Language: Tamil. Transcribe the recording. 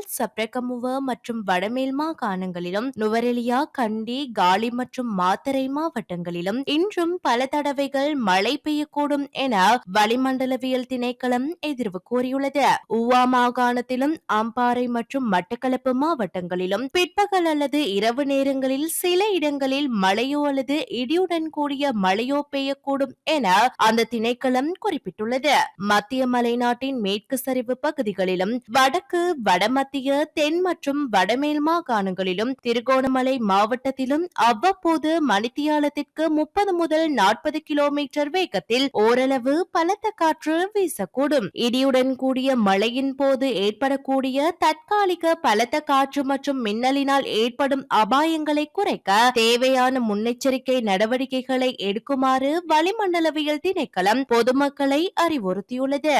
மேல் சப்ரகமுவ மற்றும் வடமேல் மாகாணங்களிலும் நுவரெலியா கண்டி காலி மற்றும் மாத்தரை மாவட்டங்களிலும் இன்றும் பல தடவைகள் மழை பெய்யக்கூடும் என வளிமண்டலவியல் திணைக்களம் எதிர்வு கூறியுள்ளது. ஊவா மாகாணத்திலும் அம்பாறை மற்றும் மட்டக்களப்பு மாவட்டங்களிலும் பிற்பகல் அல்லது இரவு நேரங்களில் சில இடங்களில் மழையோ அல்லது இடியுடன் கூடிய மழையோ பெய்யக்கூடும் என அந்த திணைக்களம் குறிப்பிட்டுள்ளது. மத்திய மலைநாட்டின் மேற்கு சரிவு பகுதிகளிலும் வடக்கு வடமத்திய தென் மற்றும் வடமேல் மாகாணங்களிலும் திருகோணமலை மாவட்டத்திலும் அவ்வப்போது மணித்தியாலத்திற்கு முப்பது முதல் நாற்பது கிலோமீட்டர் வேகத்தில் ஓரளவு பலத்த காற்று வீசக்கூடும். இடியுடன் கூடிய மழையின் போது ஏற்படக்கூடிய தற்காலிக பலத்த காற்று மற்றும் மின்னலினால் ஏற்படும் அபாயங்களை குறைக்க தேவையான முன்னெச்சரிக்கை நடவடிக்கைகளை எடுக்குமாறு வளிமண்டலவியல் திணைக்களம் பொதுமக்களை அறிவுறுத்தியுள்ளது.